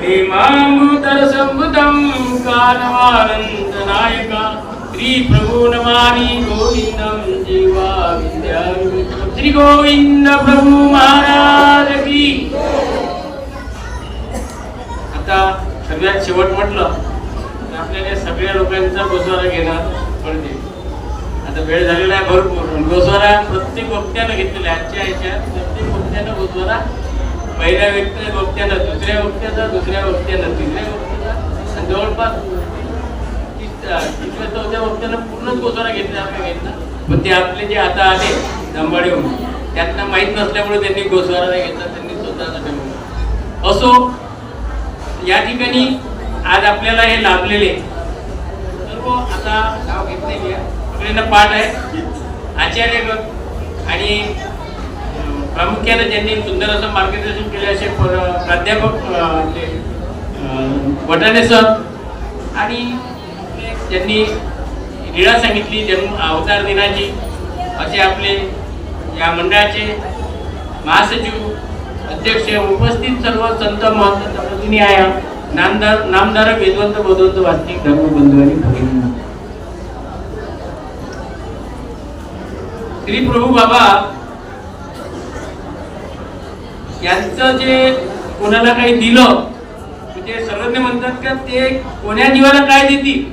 प्रेमामृतर संबुधम कानवानंद नायका श्री प्रभु नमामि श्री गोविंद प्रभु महाराज की। आता सगळ्यात शेवट म्हटलं आपल्याला सगळ्या लोकांचा गोसवारा घेणार पडते. आता वेळ झालेला आहे भरपूर गोसवारा प्रत्येक वक्त्यानं घेतलेला आहे. आजच्या ह्याच्यात प्रत्येक वक्त्यानं गोसवारा पहिल्या व्यक्ती वक्त्यानं दुसऱ्या वक्त्याचा दुसऱ्या वक्त्यानं तिसऱ्या वक्त्याचा जवळपास तिसऱ्या चौथ्या वक्त्यानं पूर्णच गोसारा घेतला आपल्या घेतला. पण ते आपले जे आता आले दंबाडेहून त्यांना माहीत नसल्यामुळे त्यांनी गोसारा नाही घेतला त्यांनी स्वतःचा ठेवला असो या ठिकाणी आज आपल्याला हे लाभलेले सर्व आता नाव घेत नाही सगळ्यांना पाठ आहे. आचार्य आणि प्रामुख्याने ज्यांनी सुंदर असं मार्गदर्शन केले असे प्राध्यापक वटाणे सर आणि ज्यांनी लीळा सांगितली जन्म अवतार दिनाची असे आपले या मंडळाचे महासचिव अध्यक्ष उपस्थित सर्व संत महंत तपस्विनी आहे. नामदार नामदार वेदवंत बोधवंत वास्तविक धर्मबंधू आणि भगिनी श्री प्रभू बाबा यांचं जे कोणाला काही दिलं म्हणजे सर्वज्ञ म्हणतात का ते कोण्या जीवाला काय देतील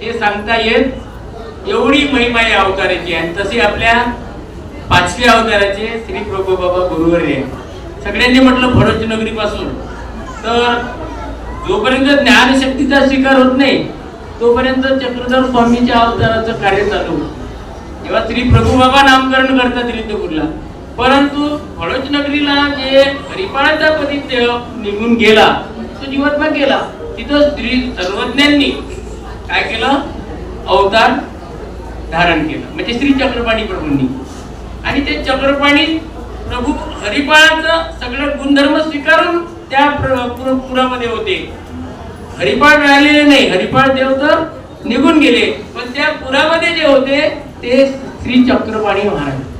हे सांगता येत एवढी महिमा या अवताराची आणि तसे आपल्या पाचव्या अवताराचे श्री प्रभू बाबा गुरुवर्य सगळ्यांनी म्हटलं भडोच नगरीपासून. तर जोपर्यंत ज्ञानशक्तीचा स्वीकार होत नाही तोपर्यंत चक्रधर स्वामीच्या अवताराचं कार्य चालू जेव्हा तेव्हा श्री प्रभू बाबा नामकरण करतात रितपूरला परंतु हळद नगरीला जे हरिपाळाचा पतित्य निघून गेला तो जीवात्मा गेला. तिथं स्त्री सर्वज्ञांनी काय केलं? अवतार धारण केलं. म्हणजे श्री चक्रपाणी प्रभूंनी. आणि ते चक्रपाणी प्रभू हरिपाळाचं सगळं गुणधर्म स्वीकारून त्या प्र- पुरामध्ये होते. हरिपाळ राहिलेले नाही. हरिपाळ देव तर निघून गेले. पण त्या पुरामध्ये जे होते ते श्री चक्रपाणी महाराज.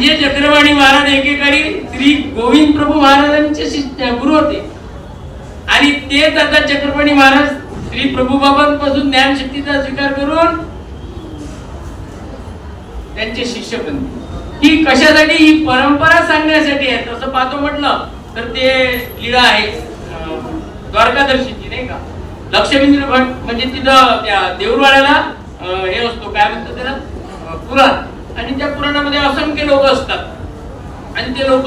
म्हणजे जे महाराज एकेकाळी श्री गोविंद प्रभू महाराजांचे शिष्य गुरु होते. आणि तेच आता चक्रपाणी महाराज श्री प्रभू बाबांपासून ज्ञानशक्तीचा स्वीकार करून त्यांचे शिष्य बनले. ही कशासाठी? ही परंपरा सांगण्यासाठी आहे. तसं पाहतो म्हटलं तर ते लीळा आहे. द्वारकादर्शीची नाही का? लक्ष्मींद्र भट म्हणजे तिथं त्या देऊरवाड्याला हे असतो काय म्हणतात त्याला? अं, पुराण. आणि त्या असंख्य लोक असतात. आणि ते लोक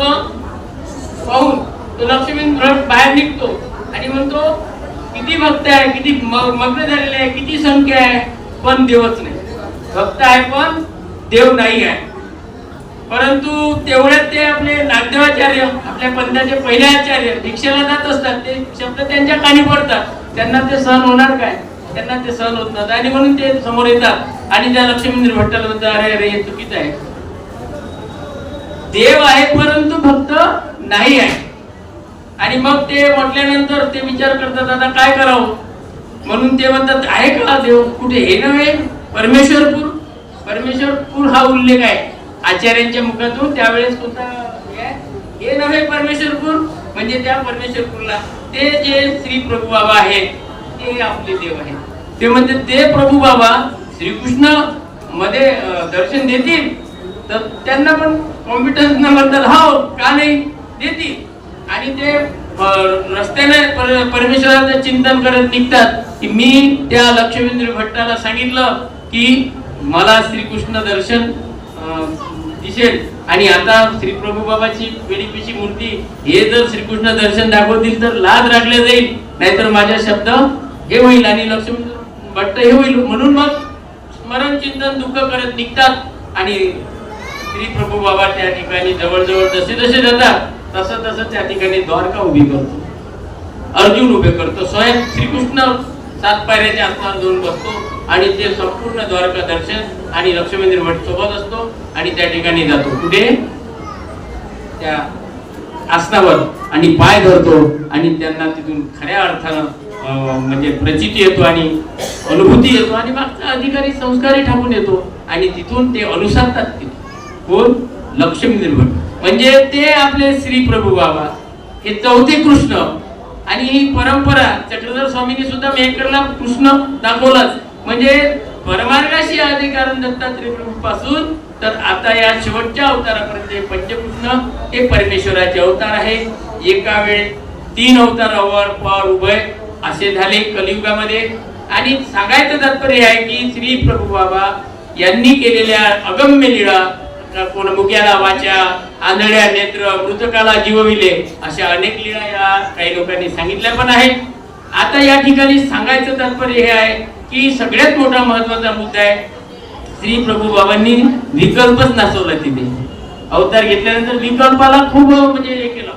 पाहून तो लक्ष्मी बाहेर निघतो आणि म्हणतो किती भक्त आहे किती मग्न झालेले आहे किती संख्या आहे पण देवच नाही. भक्त आहे पण देव नाही आहे. परंतु तेवढ्यात ते आपले नागदेवाचार्य आपल्या पंथाचे पहिले आचार्य दीक्षेला जात असतात. ते शब्द त्यांच्या कानी पडतात. त्यांना ते सहन होणार काय? त्यांना ते सहन होत नाही आणि म्हणून ते समोर येतात. आणि त्या लक्ष्मी भट्टाला म्हणतात अरे अरे हे चुकीचं आहे. देव आहे परंतु भक्त नाही आहे. आणि मग ते म्हटल्यानंतर ते विचार करतात आता काय करावं? म्हणून ते म्हणतात आहे का देव? कुठे हे नव्हे? परमेश्वरपूर? परमेश्वरपूर हा उल्लेख आहे. आचार्यांच्या मुखातून त्यावेळेस कोणता हे आहे? हे नव्हे परमेश्वरपूर? म्हणजे त्या परमेश्वरपूरला ते जे श्री प्रभू बाबा आहेत ते आपले देव आहेत. ते म्हणजे ते प्रभू बाबा श्रीकृष्णमध्ये दर्शन देतील तर त्यांना पण कॉम्प्युटर म्हणतात हो का नाही? देतील. आणि ते रस्त्याने पर- परमेश्वराचं चिंतन करत निघतात. की मी त्या लक्ष्मींद्र भट्टाला सांगितलं की मला श्रीकृष्ण दर्शन दिसेल. आणि आता श्री प्रभू बाबाची वेडीपीची मूर्ती हे जर श्रीकृष्ण दर्शन दाखवतील तर लाज राखले जाईल. नाहीतर माझा शब्द हे होईल आणि लक्ष्मी भट्ट हे होईल. म्हणून मग स्मरण चिंतन दुःख करत निघतात. आणि श्री प्रभू बाबा त्या ठिकाणी जवळजवळ जसे जसे जातात तसं तसं त्या ठिकाणी द्वारका उभी करतो. अर्जुन उभे करतो. स्वयं श्रीकृष्ण सात पायऱ्याच्या आसनावर जाऊन बसतो आणि ते संपूर्ण द्वारका दर्शन आणि लक्ष्मींद्र भट सोबत असतो आणि त्या ठिकाणी जातो. कुठे? त्या आसनावर आणि पाय धरतो आणि त्यांना तिथून खऱ्या अर्थानं अं, म्हणजे प्रचिती येतो आणि अनुभूती येतो आणि मागचा अधिकारी संस्कारी ठाकून येतो आणि तिथून ते अनुसारतात. कोण? लक्ष्मी निर्भर म्हणजे ते आपले श्री प्रभू बाबा. हे चौथे कृष्ण. आणि ही परंपरा चक्रधर स्वामींनी सुद्धा मेकरला कृष्ण दाखवलाच. म्हणजे परमार्गाशी अधिकारण कारण दत्तात्रय प्रभू पासून तर आता या शेवटच्या अवतारापर्यंत पंचकृष्ण हे परमेश्वराचे अवतार आहे. एका वेळेस तीन अवतारावर पार उभय असे झाले कलियुगामध्ये. आणि सांगायचं तात्पर्य आहे की श्री प्रभू बाबा यांनी केलेल्या अगम्य लीळा कोण मुक्याला वाचा आंधळ्या नेत्र मृतकाला जीवविले अशा अनेक लीळा या काही लोकांनी सांगितल्या पण आहेत. आता या ठिकाणी सांगायचं तात्पर्य हे आहे की सगळ्यात मोठा महत्त्वाचा मुद्दा आहे श्री प्रभू बाबांनी विकल्पच नाचवला तिथे. अवतार घेतल्यानंतर विकल्पाला खूप म्हणजे हे केलं.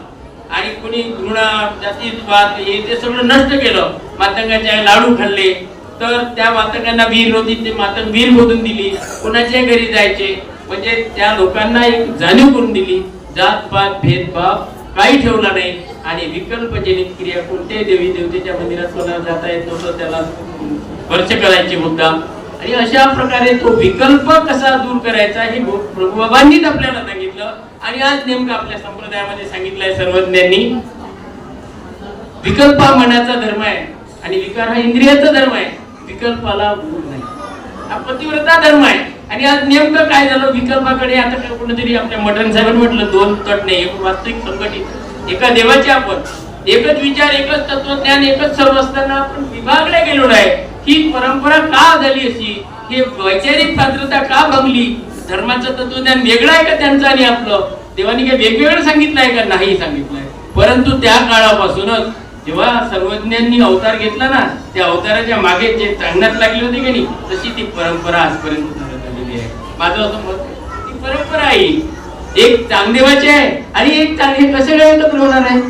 आणि कोणी घृणा जातीवाद हे ते सगळं नष्ट केलं. मातंगाचे लाडू खाल्ले. तर त्या मातंगांना वीर होती ते मातंग वीर बोलून दिली. कोणाच्या घरी जायचे. म्हणजे त्या लोकांना एक जाणीव करून दिली जात पात भेदभाव काही ठेवला नाही. आणि विकल्प जनित क्रिया कोणत्याही देवी देवतेच्या मंदिरात कोणाला जाता येत नव्हतं त्याला स्पर्श करायचे मुद्दा. आणि अशा प्रकारे तो विकल्प कसा दूर करायचा हे गो- प्रभू बाबांनीच आपल्याला सांगितलं. आणि आज नेमकं आपल्या संप्रदायामध्ये सांगितलंय सर्वज्ञांनी. विकल्प हा मनाचा धर्म आहे आणि विकार हा इंद्रियाचा धर्म आहे. विकल्पाला भूल नाही. हा पतिव्रता धर्म आहे. आणि आज नेमकं काय झालं? विकल्पाकडे आता काय आपल्या मटन साहेबांनी म्हटलं दोन तट नाही एक वास्तविक संघटित एका देवाचे आपण एकच विचार एकच तत्वज्ञान एकच सर्व असताना आपण विभागले गेलो आहे ही परंपरा का झाली अशी? हे वैचारिक पात्रता का भंगली? धर्माचं तत्वज्ञान वेगळं आहे का त्यांचं आणि आपलं? देवानी काय वेगवेगळं सांगितलं आहे का? नाही सांगितलंय परंतु त्या काळापासूनच जेव्हा सर्वज्ञांनी अवतार घेतला ना त्या अवताराच्या मागे जे चांगण्यात लागले होते की नाही तशी ती परंपरा आजपर्यंत माझं असं मत आहे. ती परंपरा आहे. एक चांगदेवाची आहे आणि एक चांगले कसे एकत्र होणार आहे?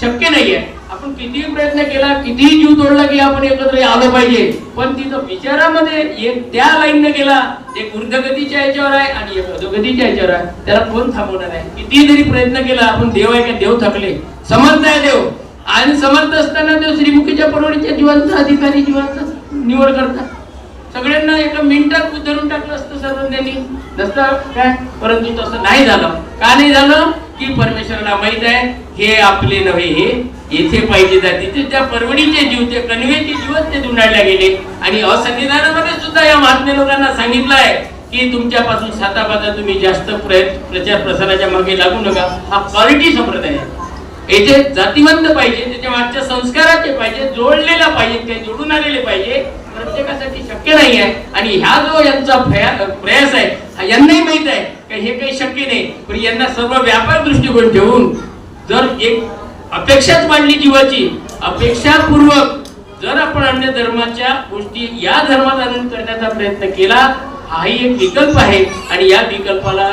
शक्य नाहीये. आपण कितीही प्रयत्न केला कितीही जीव तोडला की आपण एकत्र आलं पाहिजे. पण तिथं विचारामध्ये एक त्या लाईनने गेला एक ऊर्ध्वगतीच्या याच्यावर आहे आणि एक अधोगतीच्या याच्यावर आहे. त्याला कोण थांबवणार आहे? कितीही जरी प्रयत्न केला आपण देव आहे का? देव थकले. समर्थ आहे देव. आणि समर्थ असताना देव श्रीमुखीच्या परवडीच्या जीवांचा अधिकारी जीवांचा निवड करतात. सगळ्यांना एका मिनिटात धरून टाकलं असतं सर्वांनी नसतं काय? परंतु तसं नाही झालं. का नाही झालं? की परमेश्वराला माहीत आहे हे आपले नव्हे हे येथे पाहिजे जाते. ते त्या परवडीचे जीव ते कणवेचे जीवच ते दुंडाळल्या गेले. आणि असंविधानामध्ये सुद्धा या महात्मे लोकांना सांगितलं आहे की तुमच्यापासून सातापाचा तुम्ही जास्त प्रयत्न प्रचार प्रसाराच्या मागे लागू नका. हा क्वालिटी संप्रदाय आहे. येथे जातीवंत पाहिजे त्याच्या मागच्या संस्काराचे पाहिजे जोडलेला पाहिजे ते जोडून आलेले पाहिजे. प्रत्येकासाठी शक्य नाही आहे आणि ह्या जो यांचा प्रयास आहे यांनाही माहीत आहे की हे काही शक्य नाही. पण यांना सर्व व्यापार दृष्टिकोन ठेवून जर एक अपेक्षाच मांडली जीवाची अपेक्षापूर्वक जर आपण अन्य धर्माच्या गोष्टी या धर्मात आणून करण्याचा प्रयत्न केला हाही एक विकल्प आहे. आणि या विकल्पाला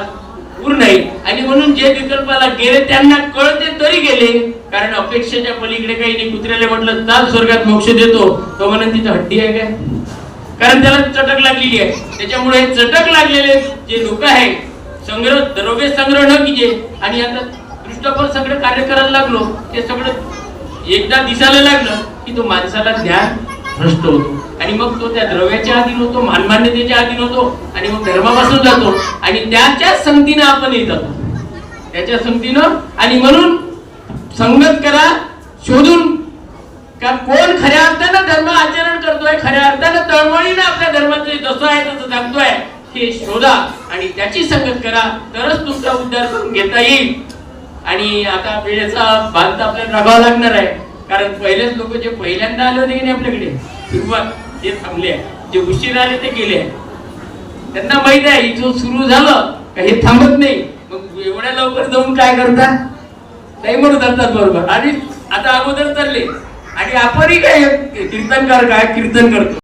भरपूर नाही. आणि म्हणून जे विकल्पाला गेले त्यांना कळते तरी गेले. कारण अपेक्षेच्या पलीकडे काही नाही. कुत्र्याला म्हटलं चाल स्वर्गात मोक्ष देतो. तो म्हणून तिथं हड्डी आहे काय? कारण त्याला चटक लागलेली आहे. त्याच्यामुळे चटक लागलेले जे लोक आहे संग्रह द्रव्य संग्रह न किजे आणि आता दृष्टफळ सगळं कार्य करायला लागलो ते सगळं एकदा दिसायला लागलं की तो माणसाला ज्ञान भ्रष्ट होतो. आणि मग तो त्या द्रव्याच्या अधीन होतो मानमान्यतेच्या अधीन होतो आणि मग धर्मापासून जातो. आणि त्याच्या संगतीनं आपणही जातो. त्याच्या संगतीनं आणि म्हणून संगत करा शोधून. का कोण खऱ्या अर्थानं धर्म आचरण करतोय खऱ्या अर्थानं तळमळीनं आपल्या धर्माचं जसं आहे तसं सांगतोय हे शोधा. आणि त्याची संगत करा तरच तुमचा उद्धार करून घेता येईल. आणि आता वेळेचा बांध आपल्याला राबावा लागणार आहे. कारण पहिलेच लोक जे पहिल्यांदा आले होते की नाही आपल्याकडे? सुरुवात जे थांबले जे उशीर आले ते गेले आहे. त्यांना माहीत आहे जो सुरू झालं का हे थांबत नाही. मग एवढ्या लवकर जाऊन काय करता? नाही म्हणून जातात बरोबर. आणि आता अगोदर चालले. आणि आपणही काय कीर्तनकार काय कीर्तन करतो.